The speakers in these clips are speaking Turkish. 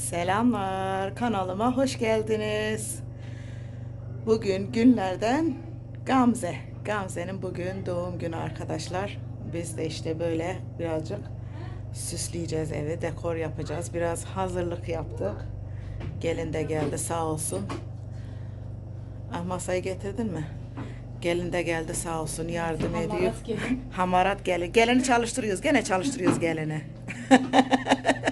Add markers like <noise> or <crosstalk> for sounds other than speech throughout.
Selamlar, kanalıma hoş geldiniz. Bugün günlerden Gamze. Gamze'nin bugün doğum günü arkadaşlar. Biz de işte böyle birazcık süsleyeceğiz evi, dekor yapacağız. Biraz hazırlık yaptık. Gelin de geldi sağ olsun. Ah masayı getirdin mi? Gelin de geldi sağ olsun yardım ediyor. Hamarat gelin. Hamarat gelin. Gelini çalıştırıyoruz. Gene çalıştırıyoruz gelini. <laughs>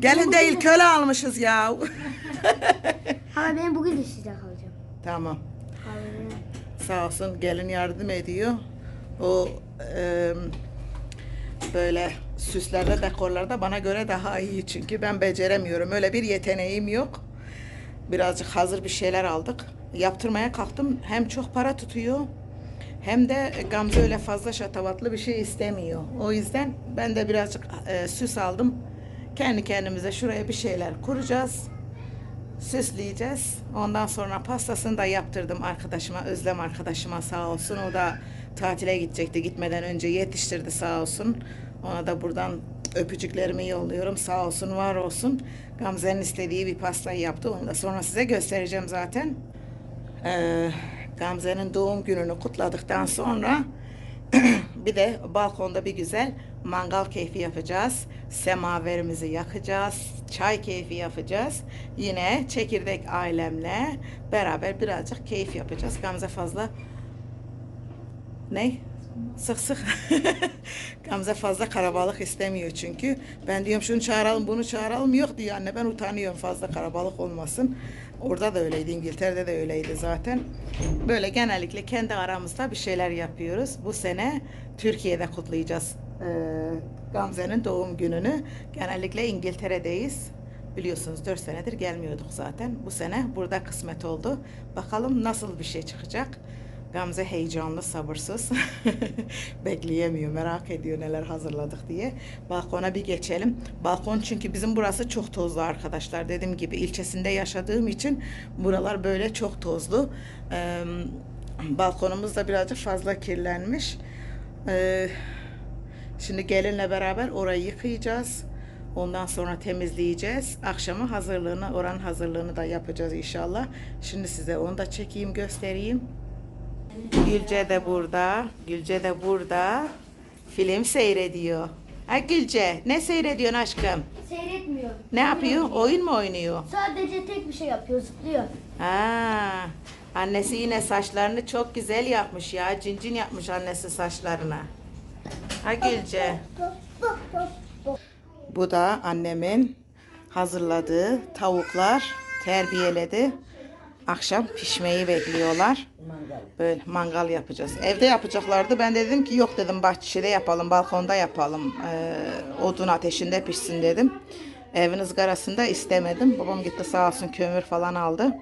gelin değil köle almışız ya. <laughs> Ama ben bugün de sizde kalacağım. tamam. Kalacağım. Sağ olsun gelin yardım ediyor. O e, böyle süslerde dekorlarda bana göre daha iyi çünkü ben beceremiyorum. Öyle bir yeteneğim yok. Birazcık hazır bir şeyler aldık. Yaptırmaya kalktım. Hem çok para tutuyor hem de Gamze öyle fazla şatavatlı bir şey istemiyor. O yüzden ben de birazcık e, süs aldım. Kendi kendimize şuraya bir şeyler kuracağız süsleyeceğiz. Ondan sonra pastasını da yaptırdım arkadaşıma, Özlem arkadaşıma sağ olsun. O da tatile gidecekti. Gitmeden önce yetiştirdi sağ olsun. Ona da buradan öpücüklerimi yolluyorum. Sağ olsun, var olsun. Gamze'nin istediği bir pastayı yaptı. Onu da sonra size göstereceğim zaten. Ee, Gamze'nin doğum gününü kutladıktan sonra <clears throat> bir de balkonda bir güzel mangal keyfi yapacağız. Semaverimizi yakacağız. Çay keyfi yapacağız. Yine çekirdek ailemle beraber birazcık keyif yapacağız. Gamze fazla ne? Sık sık. <laughs> Gamze fazla karabalık istemiyor çünkü. Ben diyorum şunu çağıralım bunu çağıralım. Yok diyor anne ben utanıyorum fazla karabalık olmasın. Orada da öyleydi İngiltere'de de öyleydi zaten. Böyle genellikle kendi aramızda bir şeyler yapıyoruz. Bu sene Türkiye'de kutlayacağız Gamze'nin doğum gününü. Genellikle İngiltere'deyiz. Biliyorsunuz 4 senedir gelmiyorduk zaten. Bu sene burada kısmet oldu. Bakalım nasıl bir şey çıkacak. Gamze heyecanlı, sabırsız. <laughs> Bekleyemiyor, merak ediyor neler hazırladık diye. Balkona bir geçelim. Balkon çünkü bizim burası çok tozlu arkadaşlar. Dediğim gibi ilçesinde yaşadığım için buralar böyle çok tozlu. Ee, balkonumuz da birazcık fazla kirlenmiş. Ee, şimdi gelinle beraber orayı yıkayacağız. Ondan sonra temizleyeceğiz. Akşama hazırlığını, oranın hazırlığını da yapacağız inşallah. Şimdi size onu da çekeyim, göstereyim. Gülce de burada. Gülce de burada. Film seyrediyor. Ha Gülce, ne seyrediyorsun aşkım? Seyretmiyor. Ne yapıyor? Oyun mu oynuyor? Sadece tek bir şey yapıyor, zıplıyor. Ha, annesi yine saçlarını çok güzel yapmış ya. Cincin yapmış annesi saçlarına. Ha Gülce. Bu da annemin hazırladığı tavuklar terbiyeledi. Akşam pişmeyi bekliyorlar. Böyle mangal yapacağız. Evde yapacaklardı. Ben de dedim ki yok dedim bahçede yapalım, balkonda yapalım. Ee, odun ateşinde pişsin dedim. Evin ızgarasında istemedim. Babam gitti sağ olsun kömür falan aldı.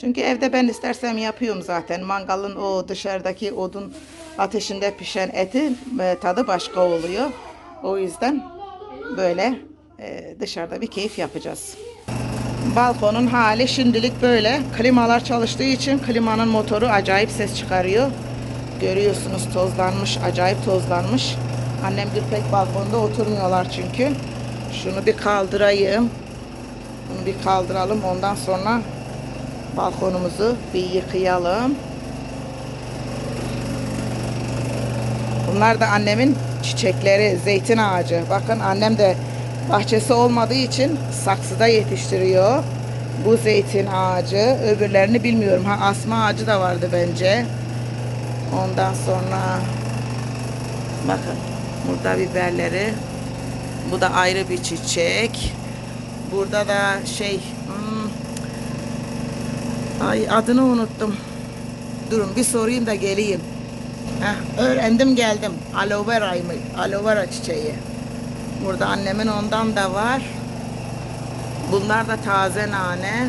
Çünkü evde ben istersem yapıyorum zaten. Mangalın o dışarıdaki odun ateşinde pişen eti e, tadı başka oluyor. O yüzden böyle e, dışarıda bir keyif yapacağız. Balkonun hali şimdilik böyle. Klimalar çalıştığı için klimanın motoru acayip ses çıkarıyor. Görüyorsunuz tozlanmış, acayip tozlanmış. Annem pek balkonda oturmuyorlar çünkü. Şunu bir kaldırayım. Bunu bir kaldıralım. Ondan sonra balkonumuzu bir yıkayalım. Bunlar da annemin çiçekleri, zeytin ağacı. Bakın annem de bahçesi olmadığı için saksıda yetiştiriyor. Bu zeytin ağacı. Öbürlerini bilmiyorum. Ha asma ağacı da vardı bence. Ondan sonra bakın burada biberleri. Bu da ayrı bir çiçek. Burada da şey ay adını unuttum. Durun bir sorayım da geleyim. Heh, öğrendim geldim. Aloe vera mı? Aloe vera çiçeği. Burada annemin ondan da var. Bunlar da taze nane.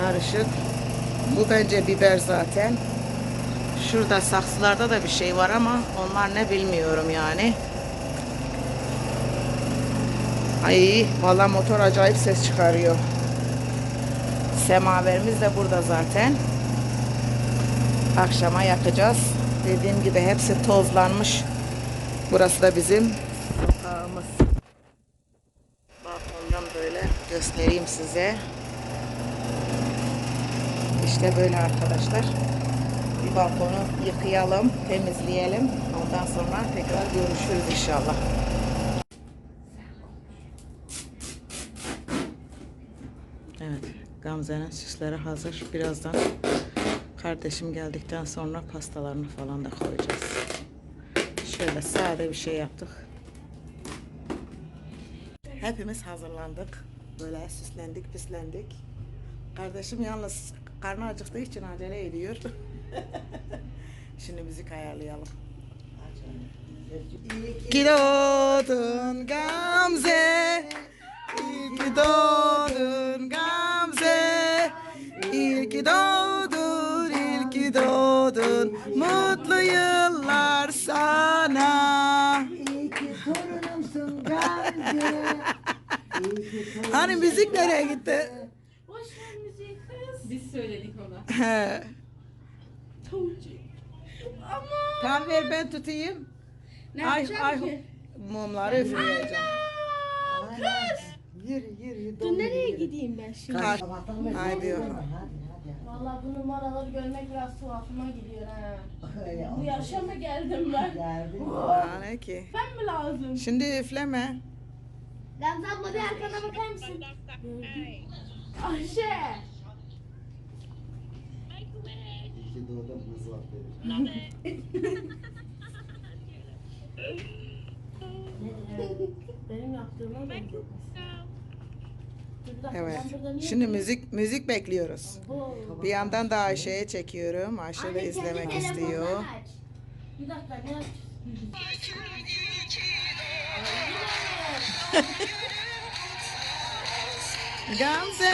Karışık. Bu bence biber zaten. Şurada saksılarda da bir şey var ama onlar ne bilmiyorum yani. Ay valla motor acayip ses çıkarıyor. Semaverimiz de burada zaten. Akşama yakacağız. Dediğim gibi hepsi tozlanmış. Burası da bizim sokağımız. Balkondan böyle göstereyim size. İşte böyle arkadaşlar. Bir balkonu yıkayalım, temizleyelim. Ondan sonra tekrar görüşürüz inşallah. Evet, Gamze'nin süsleri hazır. Birazdan kardeşim geldikten sonra pastalarını falan da koyacağız. Şöyle sade bir şey yaptık. Hepimiz hazırlandık. Böyle süslendik, püslendik. Kardeşim yalnız karnı acıktığı için acele ediyor. <laughs> Şimdi müzik ayarlayalım. İyi ki doğdun Gamze. İyi ki doğdun Gamze. Ki doğdun, iyi ki doğdun. Mutlu yıllar sana. İyi ki torunumsun Gamze. İyi ki torunumsun. Hani müzik nereye gitti? Boş ver müziği kız. Biz söyledik ona. He. Ama Tamam ver ben tutayım. ne Ay yapacağım ay ki? mumları üfleyeceğim. Kız. Yürü yürü. Dur nereye gideyim ben şimdi? Beri Haydi. Hadi hadi. Valla bu numaraları görmek biraz tuhafıma gidiyor ha. Öyle Bu yaşa mı geldim ben? Geldi. Aa, ne ki? Ben mi lazım? Şimdi üfleme. Gamze abla bir arkana bakar mısın? Ayşe. İyi ki doğdun kız aferin. Benim yaptığıma benziyor. Evet. Şimdi müzik müzik bekliyoruz. Bir yandan da Ayşe'ye çekiyorum. Ayşe de izlemek istiyor. Bir dakika ne? <laughs> Gamze.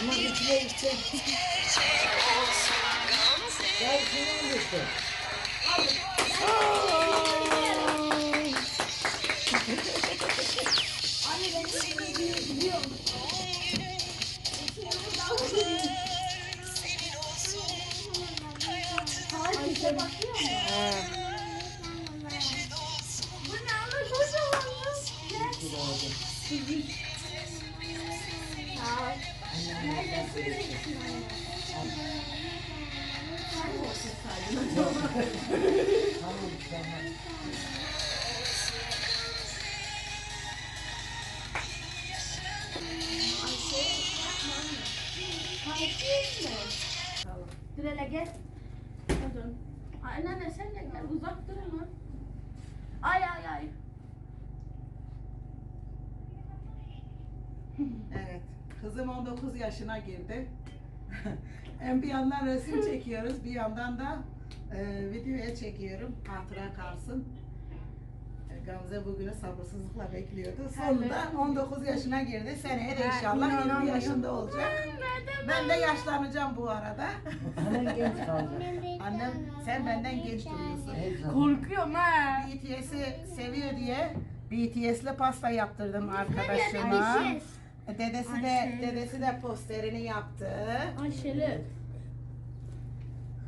Ama içine içecek. Gel şuna düştü. Ayşe Dur hele gel. Hadi. Ay anne sen de gel uzak durma. Ay ay ay. Evet. Kızım 19 yaşına girdi. <laughs> Hem bir yandan resim çekiyoruz, bir yandan da e, videoya çekiyorum. Hatıra kalsın. E, Gamze bugünü sabırsızlıkla bekliyordu. Sonunda 19 yaşına girdi. Seneye de inşallah 20 yaşında olacak. Ben de yaşlanacağım bu arada. Annen genç kalacak. Annem sen benden genç duruyorsun. Korkuyorum ha. BTS'i seviyor diye BTS'li pasta yaptırdım arkadaşıma. Dedesi de dedesi de posterini yaptı. Ayşeli.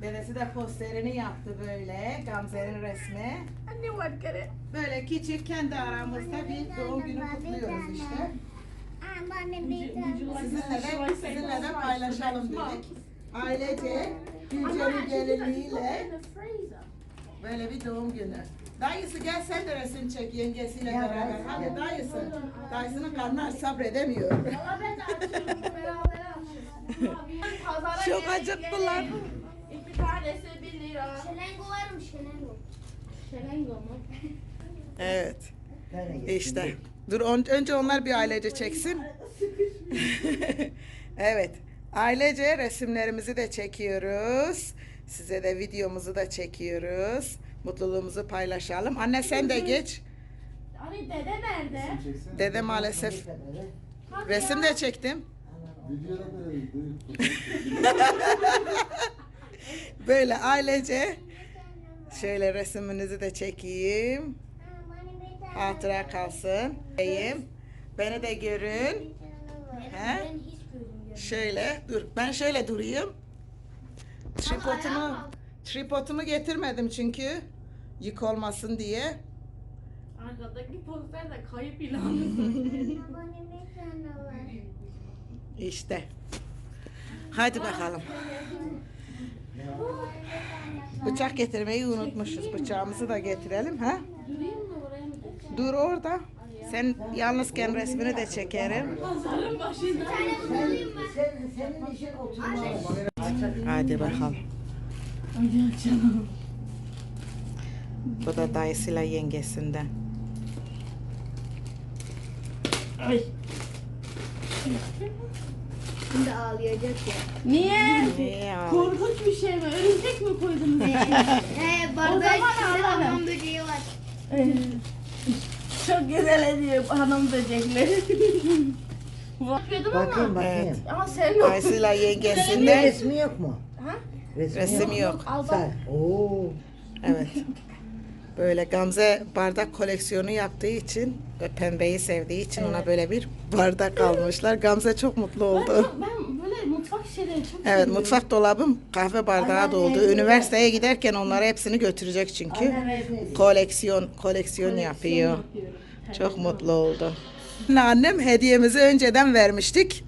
Dedesi de posterini yaptı böyle Gamze'nin resmi. Anne var kere. Böyle küçük kendi aramızda bir doğum günü kutluyoruz işte. Sizinle de sizinle de paylaşalım dedik. Ailece Gülce'nin gelinliğiyle böyle bir doğum günü. Dayısı gel sen de resim çek yengesiyle Ya beraber. Hadi dayısı. Dayısının karnı sabredemiyor. Valla ben de açıyorum. Beraber açıyorum. <laughs> Pazara Çok acıktılar. Tanesi bir lira. Şelengo var mı şelengo? Şelengo mu? Evet. Geçti. İşte. Dur on- önce onlar bir ailece çeksin. <laughs> evet. Ailece resimlerimizi de çekiyoruz. Size de videomuzu da çekiyoruz. Mutluluğumuzu paylaşalım. Anne sen de geç. Hani dede nerede? Dede maalesef resim de çektim. Videoda da. <laughs> Böyle ailece şöyle resiminizi de çekeyim. Hatıra kalsın. Beni de görün. He? Şöyle dur. Ben şöyle durayım. Tripodumu tripodumu getirmedim çünkü. Yık olmasın diye. Arkadaki poster de kayıp ilanı. İşte. Hadi bakalım. Bıçak getirmeyi unutmuşuz. Bıçağımızı da getirelim ha? Dur orada. Sen yalnızken resmini de çekerim. Hadi bakalım. Bu da dayısıyla yengesinden. Ay. Şimdi ağlayacak ya. Niye? Korkunç bir şey mi? Örümcek mi koydunuz? He bardağı zaman içinde ağlarım. hamam böceği var. Çok güzel ediyor hanım böcekleri. Bakıyordum Bakayım ama. bakayım. Ama sen Dayısıyla Bir yengesinden resmi yok mu? Ha? Resmi, resim yok. Al bak. Sen. Oo. Evet. Böyle Gamze bardak koleksiyonu yaptığı için ve pembeyi sevdiği için ona böyle bir bardak almışlar. Gamze çok mutlu Ben, oldu. çok, ben böyle mutfak şeyleri çok Evet seviyorum. mutfak dolabım kahve bardağı doldu. Üniversiteye giderken onları hepsini götürecek çünkü. Evet. Koleksiyon koleksiyon yapıyor. yapıyorum. Çok mutlu oldu. Annem hediyemizi önceden vermiştik.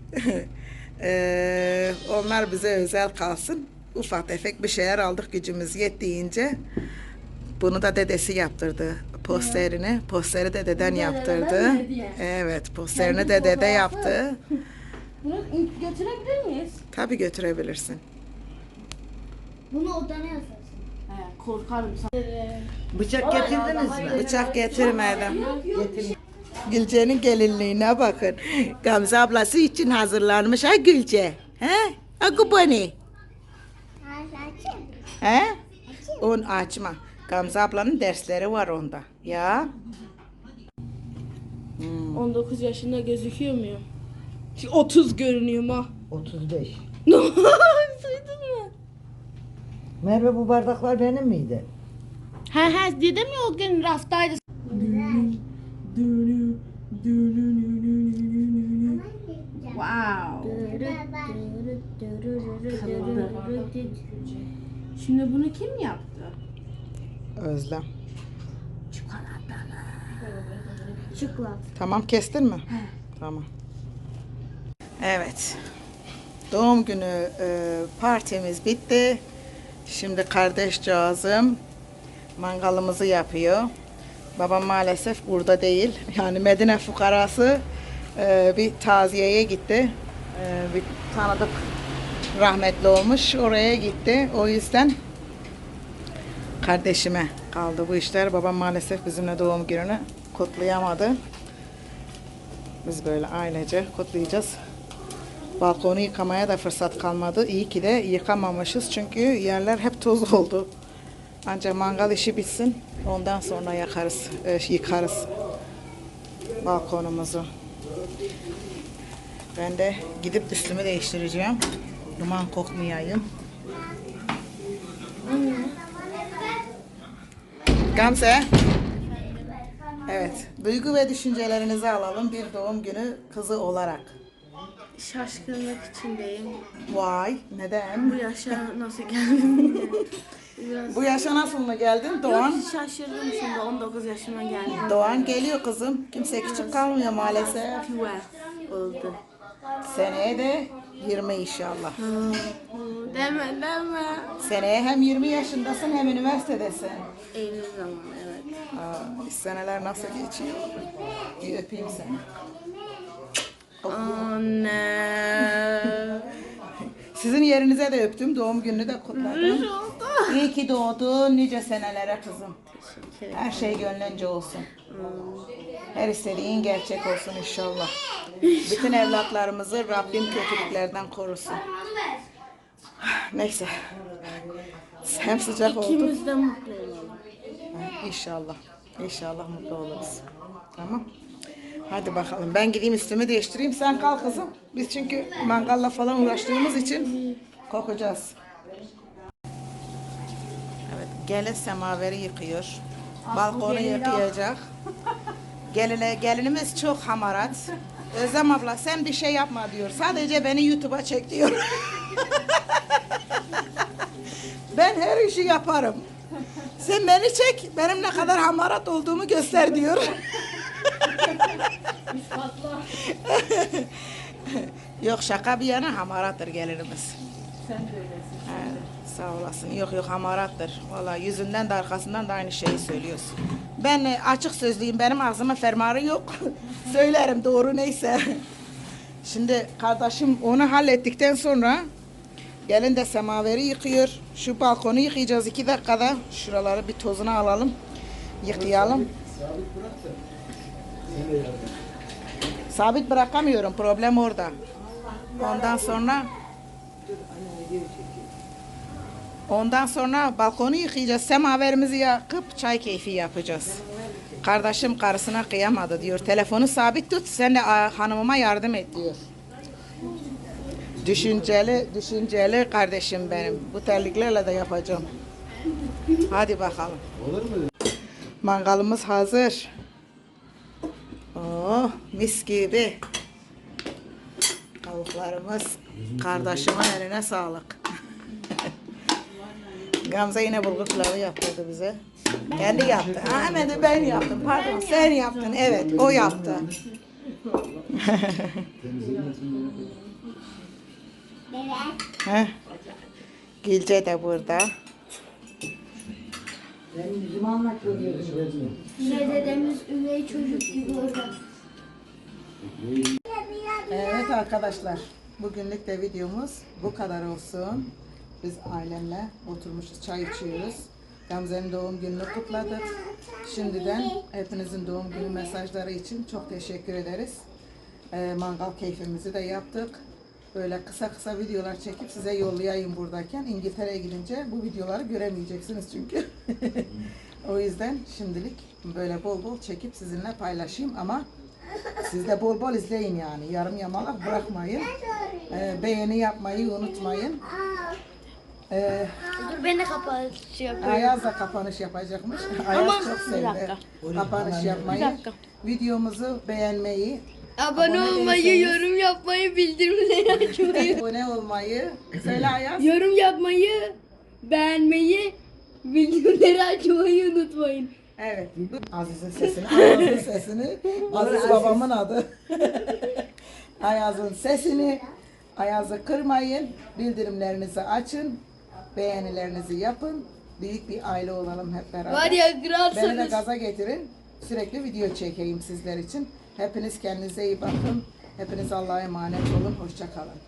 Eee, <laughs> onlar bize özel kalsın. Ufak tefek bir şeyler aldık gücümüz yettiğince. Bunu da dedesi yaptırdı posterini. Posteri de deden yaptırdı. dededen hediye. Evet, posterini Kendi de dede fotoğrafı. yaptı. <laughs> Bunu götürebilir miyiz? Tabii götürebilirsin. Bunu odana yazarsın. He, korkarım sana. Bıçak getirdiniz mi? Bıçak getirmedim. Getir. Gülce'nin gelinliğine bakın. Gamze ablası için hazırlanmış ha Gülce. He? Akubani. He? Onu açma. Gamze ablanın dersleri var onda. Ya. 19 yaşında gözüküyor muyum? 30 görünüyorum ha. 35. Duydun mu? Merve bu bardaklar benim miydi? He he dedim ya o gün raftaydı. Wow. Şimdi bunu kim yaptı? Özlem. Çikolata. Tamam kestin mi? Tamam. Evet. Doğum günü e, partimiz bitti. Şimdi kardeşcağızım mangalımızı yapıyor. Babam maalesef burada değil. Yani Medine fukarası e, bir taziyeye gitti. E, bir tanıdık rahmetli olmuş. Oraya gitti. O yüzden kardeşime kaldı bu işler. Babam maalesef bizimle doğum gününü kutlayamadı. Biz böyle ailece kutlayacağız. Balkonu yıkamaya da fırsat kalmadı. İyi ki de yıkamamışız çünkü yerler hep toz oldu. Ancak mangal işi bitsin. Ondan sonra yakarız, e, yıkarız balkonumuzu. Ben de gidip üstümü değiştireceğim. Duman kokmayayım. Gamze. Evet. Duygu ve düşüncelerinizi alalım bir doğum günü kızı olarak. Şaşkınlık içindeyim. Vay. Neden? Bu yaşa nasıl geldim? <laughs> Biraz Bu yaşa nasıl mı geldin? Doğan. Yok, şaşırdım şimdi 19 yaşıma geldim. Doğan geliyor kızım. Kimse küçük kalmıyor maalesef. Oldu. Seneye de 20 inşallah. Deme deme. Seneye hem 20 yaşındasın hem üniversitedesin. Eylül zaman evet. Aa, seneler nasıl geçiyor? Bir öpeyim seni. Anne. <laughs> Sizin yerinize de öptüm. Doğum gününü de kutladım. İyi ki doğdun. Nice senelere kızım. Her şey gönlünce olsun. Her istediğin gerçek olsun inşallah. Bütün evlatlarımızı Rabbim kötülüklerden korusun. Neyse. Hem sıcak oldu. İkimiz de mutlu olalım. İnşallah. İnşallah mutlu oluruz. Tamam. Hadi bakalım. Ben gideyim üstümü değiştireyim. Sen kal kızım. Biz çünkü mangalla falan uğraştığımız için kokacağız. Evet. Gelin semaveri yıkıyor. Balkonu yıkayacak. Geline, gelinimiz çok hamarat. Özlem abla sen bir şey yapma diyor. Sadece beni YouTube'a çek diyor. <laughs> ben her işi yaparım. Sen beni çek, benim ne kadar hamarat olduğumu göster diyor. <laughs> Yok şaka bir yana hamarattır gelinimiz. Sen de öylesin. He, sağ olasın. Yok yok hamarattır. Valla yüzünden de arkasından da aynı şeyi söylüyorsun. Ben e, açık sözlüyüm. Benim ağzıma fermarı yok. <laughs> Söylerim doğru neyse. Şimdi kardeşim onu hallettikten sonra gelin de semaveri yıkıyor. Şu balkonu yıkayacağız iki dakikada. Şuraları bir tozunu alalım. Yıkayalım. Sabit bırakamıyorum. Problem orada. Ondan sonra Ondan sonra balkonu yıkayacağız. Semaverimizi yakıp çay keyfi yapacağız. Kardeşim karısına kıyamadı diyor. Telefonu sabit tut. Sen de hanımıma yardım et diyor. Düşünceli, düşünceli kardeşim benim. Bu terliklerle de yapacağım. Hadi bakalım. Olur mu? Mangalımız hazır. Oh, mis gibi. Tavuklarımız kardeşimin eline sağlık. <laughs> Gamze yine bulgur pilavı yaptırdı bize. Kendi yaptı. Ahmet'i ben yaptım. Pardon sen yaptın. Evet o yaptı. Heh. Gülce de burada. Ben yüzümü anlatıyorum. Yine dedemiz üvey çocuk gibi orada. Evet arkadaşlar, bugünlük de videomuz bu kadar olsun. Biz ailemle oturmuşuz, çay içiyoruz. Gamze'nin doğum gününü kutladık. Şimdiden hepinizin doğum günü mesajları için çok teşekkür ederiz. Ee, mangal keyfimizi de yaptık. Böyle kısa kısa videolar çekip size yollayayım buradayken. İngiltere'ye gidince bu videoları göremeyeceksiniz çünkü. <laughs> o yüzden şimdilik böyle bol bol çekip sizinle paylaşayım ama siz de bol bol izleyin yani. Yarım yamalak bırakmayın. Ee, beğeni yapmayı unutmayın. Ee, Dur ben de kapağı şey yapıyorum. Ayaz da kapanış yapacakmış. Ayaz çok sevdi. Kapanış yapmayı. Videomuzu beğenmeyi, Abone olmayı, yorum yapmayı, bildirimleri <laughs> açmayı. abone olmayı. Söyle Ayaz. yorum yapmayı, beğenmeyi, bildirimleri açmayı unutmayın. Evet. Aziz'in sesini, Ayaz'ın sesini. <laughs> Aziz babamın adı. <laughs> Ayaz'ın sesini. Ayaz'ı kırmayın. Bildirimlerinizi açın. Beğenilerinizi yapın. Büyük bir aile olalım hep beraber. Var ya Beni de gaza getirin. Sürekli video çekeyim sizler için. Hepiniz kendinize iyi bakın. Hepiniz Allah'a emanet olun. Hoşça kalın.